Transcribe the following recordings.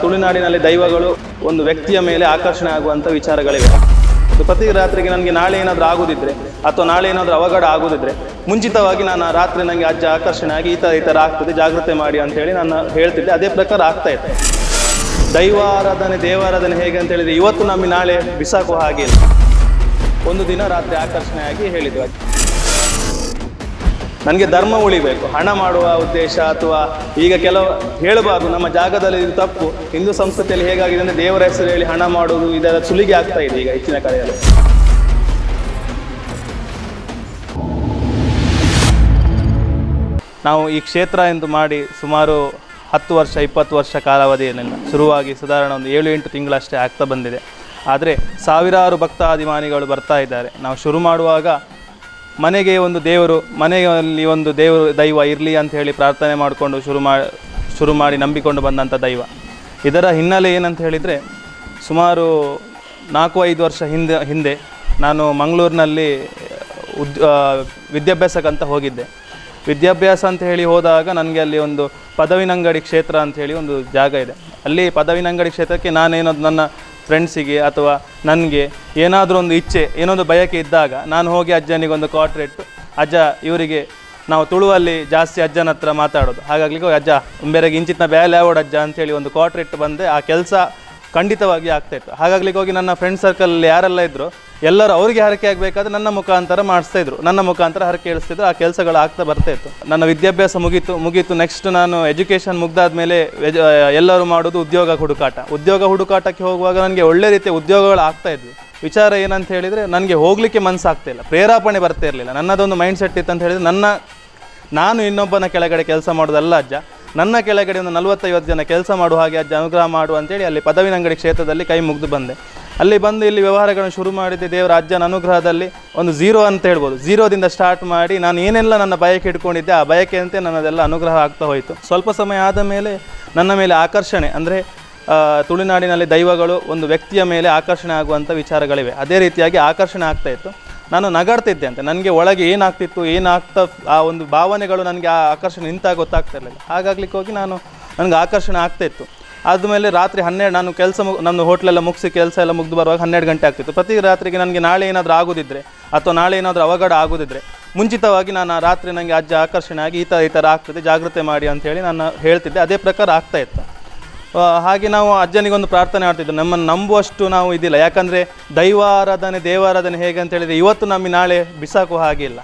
ತುಳುನಾಡಿನಲ್ಲಿ ದೈವಗಳು ಒಂದು ವ್ಯಕ್ತಿಯ ಮೇಲೆ ಆಕರ್ಷಣೆ ಆಗುವಂಥ ವಿಚಾರಗಳಿವೆ. ಪ್ರತಿ ರಾತ್ರಿಗೆ ನನಗೆ ನಾಳೆ ಏನಾದರೂ ಆಗೋದಿದ್ರೆ ಅಥವಾ ನಾಳೆ ಏನಾದರೂ ಅವಘಡ ಆಗೋದಿದ್ರೆ ಮುಂಚಿತವಾಗಿ ನಾನು ರಾತ್ರಿ ನನಗೆ ಅಜ್ಜ ಆಕರ್ಷಣೆ ಆಗಿ ಈ ಥರ ಈ ಥರ ಆಗ್ತದೆ, ಜಾಗ್ರತೆ ಮಾಡಿ ಅಂತ ಹೇಳಿ ನಾನು ಹೇಳ್ತಿದ್ದೆ. ಅದೇ ಪ್ರಕಾರ ಆಗ್ತಾ ಇತ್ತು ದೈವಾರಾಧನೆ ದೇವಾರಾಧನೆ ಹೇಗೆ ಅಂತ ಹೇಳಿದ್ರೆ ಇವತ್ತು ನಮಗೆ ನಾಳೆ ಬಿಸಾಕುವ ಹಾಗೆ ಒಂದು ದಿನ ರಾತ್ರಿ ಆಕರ್ಷಣೆ ಆಗಿ ಹೇಳಿದ್ವಿ. ನನಗೆ ಧರ್ಮ ಉಳಿಬೇಕು. ಹಣ ಮಾಡುವ ಉದ್ದೇಶ ಅಥವಾ ಈಗ ಕೆಲವು ಹೇಳಬಾರ್ದು, ನಮ್ಮ ಜಾಗದಲ್ಲಿ ಇದು ತಪ್ಪು. ಹಿಂದೂ ಸಂಸ್ಕೃತಿಯಲ್ಲಿ ಹೇಗಾಗಿದೆ ಅಂದರೆ ದೇವರ ಹೆಸರು ಹೇಳಿ ಹಣ ಮಾಡುವುದು ಇದೆಲ್ಲ ಸುಲಿಗೆ ಆಗ್ತಾ ಇದೆ ಈಗ ಹೆಚ್ಚಿನ ಕಡೆಯಲ್ಲಿ. ನಾವು ಈ ಕ್ಷೇತ್ರ ಎಂದು ಮಾಡಿ ಸುಮಾರು ಹತ್ತು ವರ್ಷ, ಇಪ್ಪತ್ತು ವರ್ಷ ಕಾಲಾವಧಿಯಲ್ಲಿಲ್ಲ ಶುರುವಾಗಿ ಸಾಧಾರಣ ಒಂದು ಏಳು, ಎಂಟು ತಿಂಗಳಷ್ಟೇ ಆಗ್ತಾ ಬಂದಿದೆ. ಆದರೆ ಸಾವಿರಾರು ಭಕ್ತಾಭಿಮಾನಿಗಳು ಬರ್ತಾ ಇದ್ದಾರೆ. ನಾವು ಶುರು ಮಾಡುವಾಗ ಮನೆಗೆ ಒಂದು ದೇವರು, ಮನೆಯಲ್ಲಿ ಒಂದು ದೇವರು ದೈವ ಇರಲಿ ಅಂತ ಹೇಳಿ ಪ್ರಾರ್ಥನೆ ಮಾಡಿಕೊಂಡು ಶುರು ಮಾ, ಶುರು ಮಾಡಿ ನಂಬಿಕೊಂಡು ಬಂದಂಥ ದೈವ. ಇದರ ಹಿನ್ನೆಲೆ ಏನಂತ ಹೇಳಿದರೆ, ಸುಮಾರು ನಾಲ್ಕು ಐದು ವರ್ಷ ಹಿಂದೆ ಹಿಂದೆ ನಾನು ಮಂಗಳೂರಿನಲ್ಲಿ ಉದ್ ವಿದ್ಯಾಭ್ಯಾಸಕ್ಕಂತ ಹೋಗಿದ್ದೆ. ವಿದ್ಯಾಭ್ಯಾಸ ಅಂತ ಹೇಳಿ ಹೋದಾಗ ನನಗೆ ಅಲ್ಲಿ ಒಂದು ಪದವಿನಂಗಡಿ ಕ್ಷೇತ್ರ ಅಂತ ಹೇಳಿ ಒಂದು ಜಾಗ ಇದೆ. ಅಲ್ಲಿ ಪದವಿನಂಗಡಿ ಕ್ಷೇತ್ರಕ್ಕೆ ನಾನೇನೋ ನನ್ನ ಫ್ರೆಂಡ್ಸಿಗೆ ಅಥವಾ ನನಗೆ ಏನಾದರೂ ಒಂದು ಇಚ್ಛೆ, ಏನೊಂದು ಬಯಕೆ ಇದ್ದಾಗ ನಾನು ಹೋಗಿ ಅಜ್ಜನಿಗೊಂದು ಕ್ವಾಟ್ರೇಟ್ ಅಜ್ಜ, ಇವರಿಗೆ ನಾವು ತುಳುವಲ್ಲಿ ಜಾಸ್ತಿ ಅಜ್ಜನ ಹತ್ರ ಮಾತಾಡೋದು. ಹಾಗಾಗ್ಲಿಕ್ಕೆ ಹೋಗಿ ಅಜ್ಜ ಬೇರೆಗೆ ಇಂಚಿತ್ನ ಬ್ಯಾಲೆ ಆವಡ್ ಅಜ್ಜ ಅಂತೇಳಿ ಒಂದು ಕ್ವಾಟ್ರೇಟ್ ಬಂದೆ, ಆ ಕೆಲಸ ಖಂಡಿತವಾಗಿ ಆಗ್ತಾಯಿತ್ತು ಹಾಗಾಗಲಿಕ್ಕೆ ಹೋಗಿ ನನ್ನ ಫ್ರೆಂಡ್ ಸರ್ಕಲಲ್ಲಿ ಯಾರೆಲ್ಲ ಇದ್ರು ಎಲ್ಲರೂ ಅವರಿಗೆ ಹರಕೆ ಆಗಬೇಕಾದ್ರೆ ನನ್ನ ಮುಖಾಂತರ ಮಾಡಿಸ್ತಾ ಇದ್ರು. ನನ್ನ ಮುಖಾಂತರ ಹರಕೆ ಹೇಳಿಸ್ತಿದ್ರು ಆ ಕೆಲಸಗಳು ಆಗ್ತಾ ಬರ್ತಾ ಇತ್ತು. ನನ್ನ ವಿದ್ಯಾಭ್ಯಾಸ ಮುಗೀತು. ಮುಗೀತು ನೆಕ್ಸ್ಟ್ ನಾನು ಎಜುಕೇಷನ್ ಮುಗ್ದಾದ್ಮೇಲೆ ಮೇಲೆ ಎಲ್ಲರೂ ಮಾಡೋದು ಉದ್ಯೋಗ ಹುಡುಕಾಟ. ಉದ್ಯೋಗ ಹುಡುಕಾಟಕ್ಕೆ ಹೋಗುವಾಗ ನನಗೆ ಒಳ್ಳೆ ರೀತಿಯ ಉದ್ಯೋಗಗಳು ಆಗ್ತಾ ಇದ್ವು. ವಿಚಾರ ಏನಂತ ಹೇಳಿದರೆ ನನಗೆ ಹೋಗಲಿಕ್ಕೆ ಮನಸ್ಸಾಗ್ತಾ ಇಲ್ಲ. ಪ್ರೇರೇಪಣೆ ಬರ್ತಾ ಇರಲಿಲ್ಲ. ನನ್ನದೊಂದು ಮೈಂಡ್ ಸೆಟ್ ಇತ್ತು ಅಂತ ಹೇಳಿದ್ರೆ ನನ್ನ, ನಾನು ಇನ್ನೊಬ್ಬನ ಕೆಳಗಡೆ ಕೆಲಸ ಮಾಡೋದಲ್ಲ ಅಜ್ಜ. ನನ್ನ ಕೆಳಗಡೆ ಒಂದು ನಲವತ್ತೈವತ್ತು ಜನ ಕೆಲಸ ಮಾಡುವ ಹಾಗೆ ಅಜ್ಜ ಅನುಗ್ರಹ ಮಾಡು ಅಂತೇಳಿ ಅಲ್ಲಿ ಪದವಿನಂಗಡಿ ಕ್ಷೇತ್ರದಲ್ಲಿ ಕೈ ಮುಗಿದು ಬಂದೆ. ಅಲ್ಲಿ ಬಂದು ಇಲ್ಲಿ ವ್ಯವಹಾರಗಳನ್ನು ಶುರು ಮಾಡಿದ್ದೆ ದೇವರ ಅಜ್ಜನ ಅನುಗ್ರಹದಲ್ಲಿ ಒಂದು ಝೀರೋ ಅಂತ ಹೇಳ್ಬೋದು. ಝೀರೋದಿಂದ ಸ್ಟಾರ್ಟ್ ಮಾಡಿ ನಾನು ಏನೆಲ್ಲ ನನ್ನ ಬಯಕೆ ಇಟ್ಕೊಂಡಿದ್ದೆ ಆ ಬಯಕೆಯಂತೆ ನನ್ನದೆಲ್ಲ ಅನುಗ್ರಹ ಆಗ್ತಾ ಹೋಯಿತು. ಸ್ವಲ್ಪ ಸಮಯ ಆದ ಮೇಲೆ ನನ್ನ ಮೇಲೆ ಆಕರ್ಷಣೆ ಅಂದರೆ ತುಳುನಾಡಿನಲ್ಲಿ ದೈವಗಳು ಒಂದು ವ್ಯಕ್ತಿಯ ಮೇಲೆ ಆಕರ್ಷಣೆ ಆಗುವಂಥ ವಿಚಾರಗಳಿವೆ. ಅದೇ ರೀತಿಯಾಗಿ ಆಕರ್ಷಣೆ ಆಗ್ತಾ ಇತ್ತು. ನಾನು ನಗಾಡ್ತಿದ್ದೆ ಅಂತ. ನನಗೆ ಒಳಗೆ ಏನಾಗ್ತಿತ್ತು, ಏನಾಗ್ತಾ ಆ ಒಂದು ಭಾವನೆಗಳು ನನಗೆ ಆ ಆಕರ್ಷಣೆ ನಿಂತಾಗ ಗೊತ್ತಾಗ್ತಾ ಇರಲಿಲ್ಲ. ಹಾಗಾಗ್ಲಿಕ್ಕೆ ಹೋಗಿ ನಾನು, ನನಗೆ ಆಕರ್ಷಣೆ ಆಗ್ತಾ ಇತ್ತು. ಆದಮೇಲೆ ರಾತ್ರಿ ಹನ್ನೆರಡು ನಾನು ಕೆಲಸ ಮು ನನ್ನ ಹೋಟ್ಲೆಲ್ಲ ಮುಗಿಸಿ ಕೆಲಸ ಎಲ್ಲ ಮುಗಿದು ಬರುವಾಗ ಹನ್ನೆರಡು ಗಂಟೆ ಆಗ್ತಿತ್ತು. ಪ್ರತಿ ರಾತ್ರಿಗೆ ನನಗೆ ನಾಳೆ ಏನಾದರೂ ಆಗೋದಿದ್ರೆ ಅಥವಾ ನಾಳೆ ಏನಾದರೂ ಅವಘಡ ಆಗೋದಿದ್ರೆ ಮುಂಚಿತವಾಗಿ ನಾನು ಆ ರಾತ್ರಿ ನನಗೆ ಅಜ್ಜ ಆಕರ್ಷಣೆ ಆಗಿ ಈ ಥರ ಈ ಥರ ಆಗ್ತದೆ, ಜಾಗ್ರತೆ ಮಾಡಿ ಅಂತೇಳಿ ನಾನು ಹೇಳ್ತಿದ್ದೆ. ಅದೇ ಪ್ರಕಾರ ಆಗ್ತಾ ಇತ್ತು. ಹಾಗೆ ನಾವು ಅಜ್ಜನಿಗೊಂದು ಪ್ರಾರ್ಥನೆ ಮಾಡ್ತಿದ್ದೆವು ನಮ್ಮನ್ನು ನಂಬುವಷ್ಟು ನಾವು ಇದಿಲ್ಲ. ಯಾಕಂದರೆ ದೈವಾರಾಧನೆ, ದೇವಾರಾಧನೆ ಹೇಗೆ ಅಂತ ಹೇಳಿದರೆ ಇವತ್ತು ನಮಗೆ ನಾಳೆ ಬಿಸಾಕುವ ಹಾಗೆ ಇಲ್ಲ.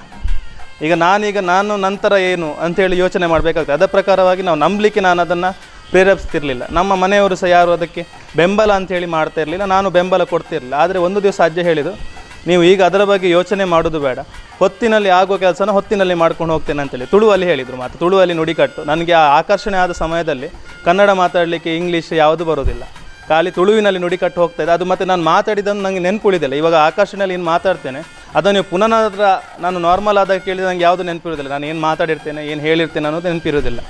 ಈಗ ನಾನೀಗ ನಾನು ನಂತರ ಏನು ಅಂತೇಳಿ ಯೋಚನೆ ಮಾಡಬೇಕಾಗ್ತದೆ. ಅದರ ಪ್ರಕಾರವಾಗಿ ನಾವು ನಂಬಲಿಕ್ಕೆ ನಾನು ಅದನ್ನು ಪ್ರೇರೇಪಿಸ್ತಿರ್ಲಿಲ್ಲ. ನಮ್ಮ ಮನೆಯವರು ಸಹ ಯಾರು ಅದಕ್ಕೆ ಬೆಂಬಲ ಅಂತೇಳಿ ಮಾಡ್ತಾ ಇರಲಿಲ್ಲ. ನಾನು ಬೆಂಬಲ ಕೊಡ್ತಿರಲಿಲ್ಲ. ಆದರೆ ಒಂದು ದಿವಸ ಅಜ್ಜ ಹೇಳಿದರು ನೀವು ಈಗ ಅದರ ಬಗ್ಗೆ ಯೋಚನೆ ಮಾಡೋದು ಬೇಡ. ಹೊತ್ತಿನಲ್ಲಿ ಆಗುವ ಕೆಲಸನ ಹೊತ್ತಿನಲ್ಲಿ ಮಾಡ್ಕೊಂಡು ಹೋಗ್ತೇನೆ ಅಂತೇಳಿ. ತುಳುವಲ್ಲಿ ಹೇಳಿದರು ಮಾತು ತುಳುವಲ್ಲಿ ನುಡಿಕಟ್ಟು. ನನಗೆ ಆ ಆಕರ್ಷಣೆ ಆದ ಸಮಯದಲ್ಲಿ ಕನ್ನಡ ಮಾತಾಡಲಿಕ್ಕೆ ಇಂಗ್ಲೀಷ್ ಯಾವುದು ಬರೋದಿಲ್ಲ. ಖಾಲಿ ತುಳುವಿನಲ್ಲಿ ನುಡಿಕಟ್ಟು ಹೋಗ್ತಾ ಇದೆ. ಅದು ಮತ್ತೆ ನಾನು ಮಾತಾಡಿದ್ದನ್ನು ನನಗೆ ನೆನಪುಳಿದಿಲ್ಲ. ಇವಾಗ ಆಕಾಶನಲ್ಲಿ ಏನು ಮಾತಾಡ್ತೇನೆ. ಅದನ್ನು ನೀವು ಪುನಃ ನಾನು ನಾರ್ಮಲ್ ಆದಾಗ ಕೇಳಿದ ನನಗೆ ಯಾವುದು ನೆನಪಿರೋದಿಲ್ಲ ನಾನು ಏನು ಮಾತಾಡಿರ್ತೇನೆ, ಏನು ಹೇಳಿರ್ತೇನೆ ಅನ್ನೋದು ನೆನಪಿರೋದಿಲ್ಲ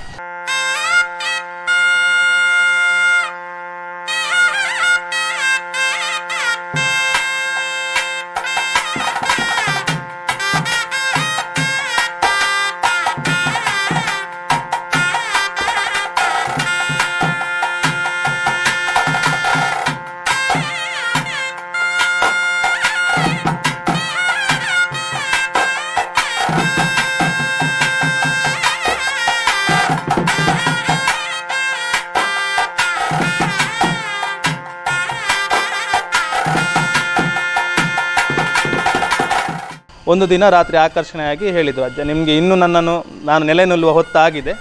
ಒಂದು ದಿನ ರಾತ್ರಿ ಆಕರ್ಷಣೆಯಾಗಿ ಹೇಳಿದ್ದು, ಅಜ್ಜ, ನಿಮಗೆ ಇನ್ನೂ ನನ್ನನ್ನು, ನಾನು ನೆಲೆ ನಿಲ್ಲುವ ಹೊತ್ತಾಗಿದೆ.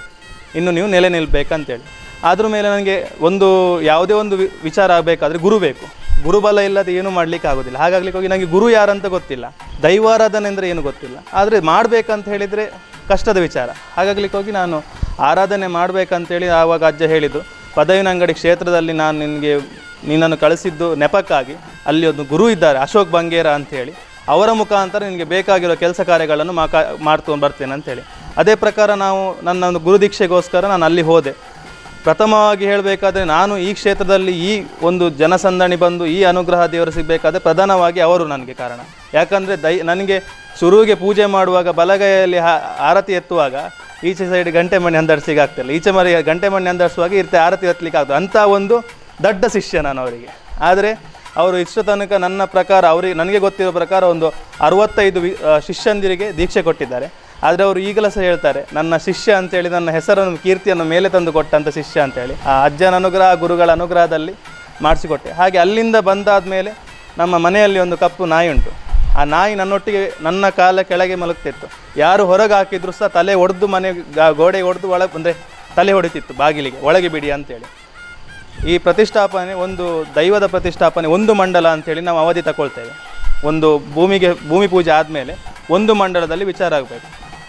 ಇನ್ನು ನೀವು ನೆಲೆ ನಿಲ್ಲಬೇಕಂತೇಳಿ ಅದ್ರ ಮೇಲೆ ನನಗೆ ಒಂದು, ಯಾವುದೇ ಒಂದು ವಿಚಾರ ಆಗಬೇಕಾದ್ರೆ ಗುರು ಬೇಕು. ಗುರುಬಲ ಇಲ್ಲದೆ ಏನೂ ಮಾಡ್ಲಿಕ್ಕೆ ಆಗೋದಿಲ್ಲ. ಹಾಗಾಗ್ಲಿಕ್ಕೆ ಹೋಗಿ ನನಗೆ ಗುರು ಯಾರಂತ ಗೊತ್ತಿಲ್ಲ. ದೈವಾರಾಧನೆ ಅಂದರೆ ಏನು ಗೊತ್ತಿಲ್ಲ. ಆದರೆ ಮಾಡಬೇಕಂತ ಹೇಳಿದರೆ ಕಷ್ಟದ ವಿಚಾರ. ಹಾಗಾಗ್ಲಿಕ್ಕೆ ಹೋಗಿ ನಾನು ಆರಾಧನೆ ಮಾಡಬೇಕಂತೇಳಿ ಆವಾಗ ಅಜ್ಜ ಹೇಳಿದ್ದು, ಪದವಿನಂಗಡಿ ಕ್ಷೇತ್ರದಲ್ಲಿ ನಾನು ನಿನಗೆ ನಿನ್ನನ್ನು ಕಳಿಸಿದ್ದು ನೆಪಕ್ಕಾಗಿ. ಅಲ್ಲಿ ಒಂದು ಗುರು ಇದ್ದಾರೆ, ಅಶೋಕ್ ಬಂಗೇರ ಅಂತೇಳಿ ಅವರ ಮುಖಾಂತರ ನಿನಗೆ ಬೇಕಾಗಿರೋ ಕೆಲಸ ಕಾರ್ಯಗಳನ್ನು ಮಾಕ ಮಾಡ್ಕೊಂಡು ಬರ್ತೇನೆ ಅಂತೇಳಿ ಅದೇ ಪ್ರಕಾರ ನಾವು ನನ್ನ ಒಂದು ಗುರುದೀಕ್ಷೆಗೋಸ್ಕರ ನಾನು ಅಲ್ಲಿ ಹೋದೆ. ಪ್ರಥಮವಾಗಿ ಹೇಳಬೇಕಾದ್ರೆ ನಾನು ಈ ಕ್ಷೇತ್ರದಲ್ಲಿ ಈ ಒಂದು ಜನಸಂದಣಿ ಬಂದು ಈ ಅನುಗ್ರಹ ದೇವರು ಸಿಗಬೇಕಾದ್ರೆ ಪ್ರಧಾನವಾಗಿ ಅವರು ನನಗೆ ಕಾರಣ. ಯಾಕಂದರೆ ದೈ, ನನಗೆ ಶುರುವಿಗೆ ಪೂಜೆ ಮಾಡುವಾಗ ಬಲಗೈಯಲ್ಲಿ ಆರತಿ ಎತ್ತುವಾಗ ಈಚೆ ಸೈಡ್ ಗಂಟೆ ಮಣಿ ಅಂದರ್ಸಿಗೆ ಆಗ್ತಿಲ್ಲ ಈಚೆ ಮರಿ, ಗಂಟೆ ಮಣಿ ಅಂದರ್ಸುವಾಗ ಇರ್ತೆ ಆರತಿ ಎತ್ತಲಿಕ್ಕೆ ಆಗ್ತದೆ ಅಂಥ ಒಂದು ದೊಡ್ಡ ಶಿಷ್ಯ ನಾನು ಅವರಿಗೆ. ಆದರೆ ಅವರು ಇಷ್ಟು ತನಕ ನನ್ನ ಪ್ರಕಾರ ಅವರಿಗೆ, ನನಗೆ ಗೊತ್ತಿರೋ ಪ್ರಕಾರ ಒಂದು ಅರವತ್ತೈದು ವಿ- ಶಿಷ್ಯಂದಿರಿಗೆ ದೀಕ್ಷೆ ಕೊಟ್ಟಿದ್ದಾರೆ. ಆದರೆ ಅವರು ಈಗಲೂ ಸಹ ಹೇಳ್ತಾರೆ, ನನ್ನ ಶಿಷ್ಯ ಅಂತೇಳಿ ನನ್ನ ಹೆಸರನ್ನು, ಕೀರ್ತಿಯನ್ನು ಮೇಲೆ ತಂದು ಕೊಟ್ಟಂಥ ಶಿಷ್ಯ ಅಂತೇಳಿ ಆ ಅಜ್ಜನ ಅನುಗ್ರಹ, ಗುರುಗಳ ಅನುಗ್ರಹದಲ್ಲಿ ಮಾಡಿಸಿಕೊಟ್ಟೆ. ಹಾಗೆ ಅಲ್ಲಿಂದ ಬಂದಾದ ಮೇಲೆ ನಮ್ಮ ಮನೆಯಲ್ಲಿ ಒಂದು ಕಪ್ಪು ನಾಯಿ ಉಂಟು ಆ ನಾಯಿ ನನ್ನೊಟ್ಟಿಗೆ, ನನ್ನ ಕಾಲ ಕೆಳಗೆ ಮಲಗ್ತಿತ್ತು. ಯಾರು ಹೊರಗೆ ಹಾಕಿದ್ರು ಸಹ ತಲೆ ಒಡೆದು ಮನೆ ಗೋಡೆ ಒಡೆದು ಒಳಗೆ ಅಂದರೆ ತಲೆ ಹೊಡಿತಿತ್ತು ಬಾಗಿಲಿಗೆ, ಒಳಗೆ ಬಿಡಿ ಅಂತೇಳಿ. ಈ ಪ್ರತಿಷ್ಠಾಪನೆ ಒಂದು, ದೈವದ ಪ್ರತಿಷ್ಠಾಪನೆ ಒಂದು ಮಂಡಲ ಅಂತೇಳಿ ನಾವು ಅವಧಿ ತಗೊಳ್ತೇವೆ. ಒಂದು ಭೂಮಿಗೆ, ಭೂಮಿ ಪೂಜೆ ಆದಮೇಲೆ ಒಂದು ಮಂಡಲದಲ್ಲಿ ವಿಚಾರ ಆಗಬೇಕು.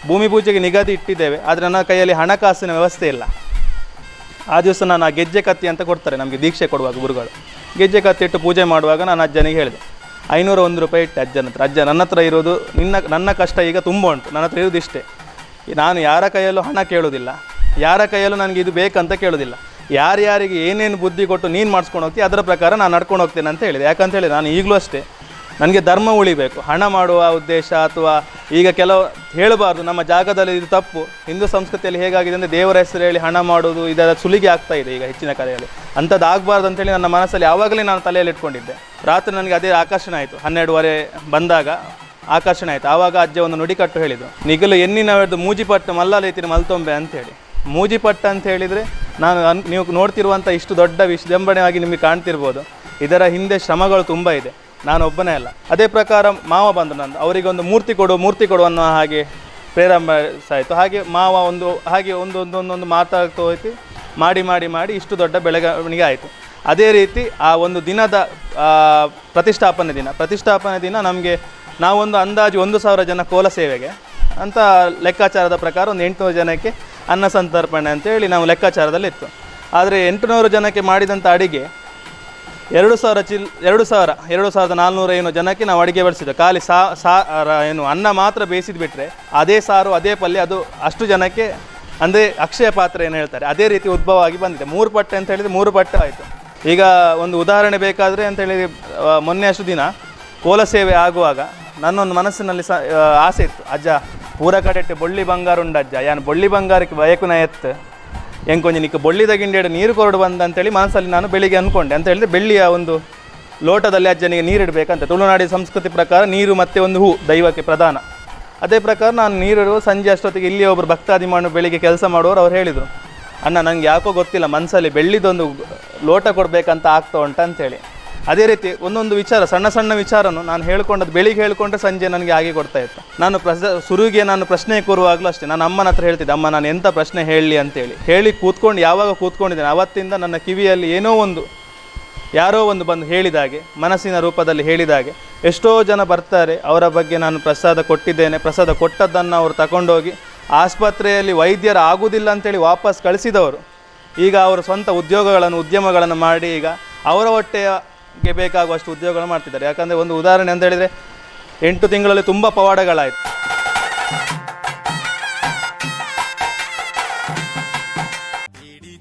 ಭೂಮಿ ಪೂಜೆಗೆ ನಿಗದಿ ಇಟ್ಟಿದ್ದೇವೆ, ಆದರೆ ನನ್ನ ಕೈಯಲ್ಲಿ ಹಣಕಾಸಿನ ವ್ಯವಸ್ಥೆ ಇಲ್ಲ. ಆ ದಿವಸ ನಾನು ಆ ಗೆಜ್ಜೆ ಕತ್ತಿ ಅಂತ ಕೊಡ್ತಾರೆ, ನಮಗೆ ದೀಕ್ಷೆ ಕೊಡುವಾಗ ಗುರುಗಳು. ಗೆಜ್ಜೆ ಕತ್ತಿ ಇಟ್ಟು ಪೂಜೆ ಮಾಡುವಾಗ ನಾನು ಅಜ್ಜನಿಗೆ ಹೇಳಿದೆ ಐನೂರ ಒಂದು ರೂಪಾಯಿ ಇಟ್ಟೆ ಅಜ್ಜನ ಹತ್ರ. ಅಜ್ಜ, ನನ್ನ ಹತ್ರ ಇರೋದು ನಿನ್ನ, ನನ್ನ ಕಷ್ಟ ಈಗ ತುಂಬ ಉಂಟು, ನನ್ನ ಹತ್ರ ಇರೋದು ಇಷ್ಟೇ. ನಾನು ಯಾರ ಕೈಯಲ್ಲೂ ಹಣ ಕೇಳೋದಿಲ್ಲ, ಯಾರ ಕೈಯಲ್ಲೂ ನನಗೆ ಇದು ಬೇಕಂತ ಕೇಳೋದಿಲ್ಲ. ಯಾರ್ಯಾರಿಗೆ ಏನೇನು ಬುದ್ಧಿ ಕೊಟ್ಟು ನೀನು ಮಾಡಿಸ್ಕೊಂಡು ಹೋಗ್ತೀವಿ ಅದರ ಪ್ರಕಾರ ನಾನು ನಡ್ಕೊಂಡು ಹೋಗ್ತೇನೆ ಅಂತ ಹೇಳಿದೆ. ಯಾಕಂತ ಹೇಳಿ ನಾನು ಈಗಲೂ ಅಷ್ಟೇ. ನನಗೆ ಧರ್ಮ ಉಳಿಬೇಕು. ಹಣ ಮಾಡುವ ಉದ್ದೇಶ ಅಥವಾ ಈಗ ಕೆಲವು ಹೇಳಬಾರ್ದು, ನಮ್ಮ ಜಾಗದಲ್ಲಿ ಇದು ತಪ್ಪು. ಹಿಂದೂ ಸಂಸ್ಕೃತಿಯಲ್ಲಿ ಹೇಗಾಗಿದೆ ಅಂದರೆ ದೇವರ ಹೆಸರು ಹೇಳಿ ಹಣ ಮಾಡೋದು ಇದೆಲ್ಲ ಸುಲಿಗೆ ಆಗ್ತಾ ಇದೆ ಈಗ ಹೆಚ್ಚಿನ ಕಲೆಯಲ್ಲಿ ಅಂಥದ್ದು ಆಗಬಾರ್ದು ಅಂತೇಳಿ ನನ್ನ ಮನಸ್ಸಲ್ಲಿ ಆವಾಗಲೇ ನಾನು ತಲೆಯಲ್ಲಿ ಇಟ್ಕೊಂಡಿದ್ದೆ. ರಾತ್ರಿ ನನಗೆ ಅದೇ ಆಕರ್ಷಣೆ ಆಯಿತು. ಹನ್ನೆರಡುವರೆ ಬಂದಾಗ ಆಕರ್ಷಣೆ ಆಯಿತು. ಆವಾಗ ಅಜ್ಜ ಒಂದು ನುಡಿಕಟ್ಟು ಹೇಳಿದರು ನಿಗಲು ಎನ್ನಿನವರದು ಮೂಜಿಪಟ್ಟು ಮಲ್ಲಾಲೇತಿನ ಮಲ್ತೊಂಬೆ ಅಂತೇಳಿ ಮೂಜಿಪಟ್ಟು ಅಂತ ಹೇಳಿದರೆ ನಾನು ನೀವು ನೋಡ್ತಿರುವಂಥ ಇಷ್ಟು ದೊಡ್ಡ ವಿಜೃಂಭಣೆಯಾಗಿ ನಿಮಗೆ ಕಾಣ್ತಿರ್ಬೋದು. ಇದರ ಹಿಂದೆ ಶ್ರಮಗಳು ತುಂಬ ಇದೆ. ನಾನು ಒಬ್ಬನೇ ಅಲ್ಲ. ಅದೇ ಪ್ರಕಾರ ಮಾವ ಬಂದರು ನಂದು. ಅವರಿಗೆ ಒಂದು ಮೂರ್ತಿ ಕೊಡು ಮೂರ್ತಿ ಕೊಡು ಅನ್ನೋ ಹಾಗೆ ಪ್ರೇರಂಭಿಸಾಯಿತು ಹಾಗೆ ಮಾವ ಒಂದು, ಹಾಗೆ ಒಂದು ಒಂದು ಒಂದೊಂದು ಮಾತಾಡ್ತಾ ಹೋಯ್ತು. ಮಾಡಿ ಮಾಡಿ ಮಾಡಿ ಇಷ್ಟು ದೊಡ್ಡ ಬೆಳವಣಿಗೆ ಆಯಿತು. ಅದೇ ರೀತಿ ಆ ಒಂದು ದಿನದ ಪ್ರತಿಷ್ಠಾಪನೆ ದಿನ. ಪ್ರತಿಷ್ಠಾಪನೆ ದಿನ ನಮಗೆ ನಾವೊಂದು ಅಂದಾಜು ಒಂದು ಸಾವಿರ ಜನ ಕೋಲ ಸೇವೆಗೆ ಅಂತ ಲೆಕ್ಕಾಚಾರದ ಪ್ರಕಾರ ಒಂದು ಎಂಟುನೂರು ಜನಕ್ಕೆ ಅನ್ನ ಸಂತರ್ಪಣೆ ಅಂತೇಳಿ ನಾವು ಲೆಕ್ಕಾಚಾರದಲ್ಲಿ ಇತ್ತು ಆದರೆ ಎಂಟುನೂರು ಜನಕ್ಕೆ ಮಾಡಿದಂಥ ಅಡಿಗೆ ಎರಡು ಸಾವಿರ ಚಿಲ್, ಎರಡು ಸಾವಿರ, ಎರಡು ಸಾವಿರದ ನಾಲ್ನೂರ ಏನು ಜನಕ್ಕೆ ನಾವು ಅಡುಗೆ ಬಡಿಸಿದ್ದು. ಖಾಲಿ ಸಾ ಸಾ ಏನು ಅನ್ನ ಮಾತ್ರ ಬೇಯಿಸಿದ್ ಬಿಟ್ಟರೆ ಅದೇ ಸಾರು, ಅದೇ ಪಲ್ಯ, ಅದು ಅಷ್ಟು ಜನಕ್ಕೆ ಅಂದರೆ ಅಕ್ಷಯ ಪಾತ್ರ ಏನು ಹೇಳ್ತಾರೆ, ಅದೇ ರೀತಿ ಉದ್ಭವ ಆಗಿ ಬಂದಿದೆ. ಮೂರು ಪಟ್ಟೆ ಅಂತ ಹೇಳಿದರೆ ಮೂರು ಪಟ್ಟೆ ಆಯಿತು. ಈಗ ಒಂದು ಉದಾಹರಣೆ ಬೇಕಾದರೆ ಅಂತೇಳಿ ಮೊನ್ನೆ ಅಷ್ಟು ದಿನ ಕೋಲ ಸೇವೆ ಆಗುವಾಗ ನನ್ನೊಂದು ಮನಸ್ಸಿನಲ್ಲಿ ಸ ಆಸೆ ಇತ್ತು. ಅಜ್ಜ ಪೂರ ಕಡೆಟ್ಟೆ ಬೊಳ್ಳಿ ಬಂಗಾರ ಉಂಡ ಅಜ್ಜ. ಯಾನು ಬೊಳ್ಳಿ ಬಂಗಾರಕ್ಕೆ ಬಯಕುನ ಎತ್ತು. ಎಂಕೊಂಜಿ ನಿಕ್ಕ ಬೊಳ್ಳಿದ ಗಿಂಡೆಡು ನೀರು ಕೊರಡು ಬಂದ ಅಂತೇಳಿ ಮನಸ್ಸಲ್ಲಿ ನಾನು ಬೆಳಿಗ್ಗೆ ಅಂದ್ಕೊಂಡೆ. ಅಂತ ಹೇಳಿದ್ರೆ ಬೆಳ್ಳಿಯ ಒಂದು ಲೋಟದಲ್ಲಿ ಅಜ್ಜನಿಗೆ ನೀರಿಡಬೇಕಂತ. ತುಳುನಾಡಿ ಸಂಸ್ಕೃತಿ ಪ್ರಕಾರ ನೀರು ಮತ್ತೆ ಒಂದು ಹೂ, ದೈವಕ್ಕೆ ಪ್ರಧಾನ. ಅದೇ ಪ್ರಕಾರ ನಾನು ನೀರಿಡುವ ಸಂಜೆ ಅಷ್ಟೊತ್ತಿಗೆ ಇಲ್ಲಿ ಒಬ್ಬರು ಭಕ್ತಾದಿಮಾನು ಬೆಳಿಗ್ಗೆ ಕೆಲಸ ಮಾಡುವವರು ಅವ್ರು ಹೇಳಿದರು. ಅಣ್ಣ ನನಗೆ ಯಾಕೋ ಗೊತ್ತಿಲ್ಲ, ಮನಸ್ಸಲ್ಲಿ ಬೆಳ್ಳಿದೊಂದು ಲೋಟ ಕೊಡಬೇಕಂತ ಆಗ್ತಾ ಉಂಟ ಅಂತೇಳಿ ಅದೇ ರೀತಿ ಒಂದೊಂದು ವಿಚಾರ, ಸಣ್ಣ ಸಣ್ಣ ವಿಚಾರನು ನಾನು ಹೇಳ್ಕೊಂಡದ್ದು ಬೆಳಿಗ್ಗೆ ಹೇಳ್ಕೊಂಡ್ರೆ ಸಂಜೆ ನನಗೆ ಹಾಗೆ ಕೊಡ್ತಾ ಇತ್ತು. ನಾನು ಪ್ರಸ ಶುರುವಿಗೆ ನಾನು ಪ್ರಶ್ನೆ ಕೂರುವಾಗಲೂ ಅಷ್ಟೇ, ನಾನು ಅಮ್ಮನ ಹತ್ರ ಹೇಳ್ತಿದ್ದೆ, ಅಮ್ಮ, ನಾನು ಎಂಥ ಪ್ರಶ್ನೆ ಹೇಳಲಿ ಅಂತೇಳಿ. ಹೇಳಿ ಕೂತ್ಕೊಂಡು, ಯಾವಾಗ ಕೂತ್ಕೊಂಡಿದ್ದೇನೆ, ಅವತ್ತಿಂದ ನನ್ನ ಕಿವಿಯಲ್ಲಿ ಏನೋ ಒಂದು, ಯಾರೋ ಒಂದು ಬಂದು ಹೇಳಿದಾಗೆ ಮನಸ್ಸಿನ ರೂಪದಲ್ಲಿ ಹೇಳಿದಾಗೆ ಎಷ್ಟೋ ಜನ ಬರ್ತಾರೆ, ಅವರ ಬಗ್ಗೆ ನಾನು ಪ್ರಸಾದ ಕೊಟ್ಟಿದ್ದೇನೆ, ಪ್ರಸಾದ ಕೊಟ್ಟದ್ದನ್ನು ಅವರು ತಗೊಂಡೋಗಿ ಆಸ್ಪತ್ರೆಯಲ್ಲಿ ವೈದ್ಯರ ಆಗುವುದಿಲ್ಲ ಅಂತೇಳಿ ವಾಪಸ್ ಕಳಿಸಿದವರು. ಈಗ ಅವರು ಸ್ವಂತ ಉದ್ಯೋಗಗಳನ್ನು, ಉದ್ಯಮಗಳನ್ನು ಮಾಡಿ ಈಗ ಅವರ ಹೊಟ್ಟೆಗೆ ಬೇಕಾಗುವಷ್ಟು ಉದ್ಯೋಗಗಳನ್ನು ಮಾಡ್ತಿದ್ದಾರೆ. ಯಾಕಂದರೆ ಒಂದು ಉದಾಹರಣೆ ಅಂತ ಹೇಳಿದರೆ ಎಂಟು ತಿಂಗಳಲ್ಲಿ ತುಂಬ ಪವಾಡಗಳಾಯಿತು. ಇಡೀ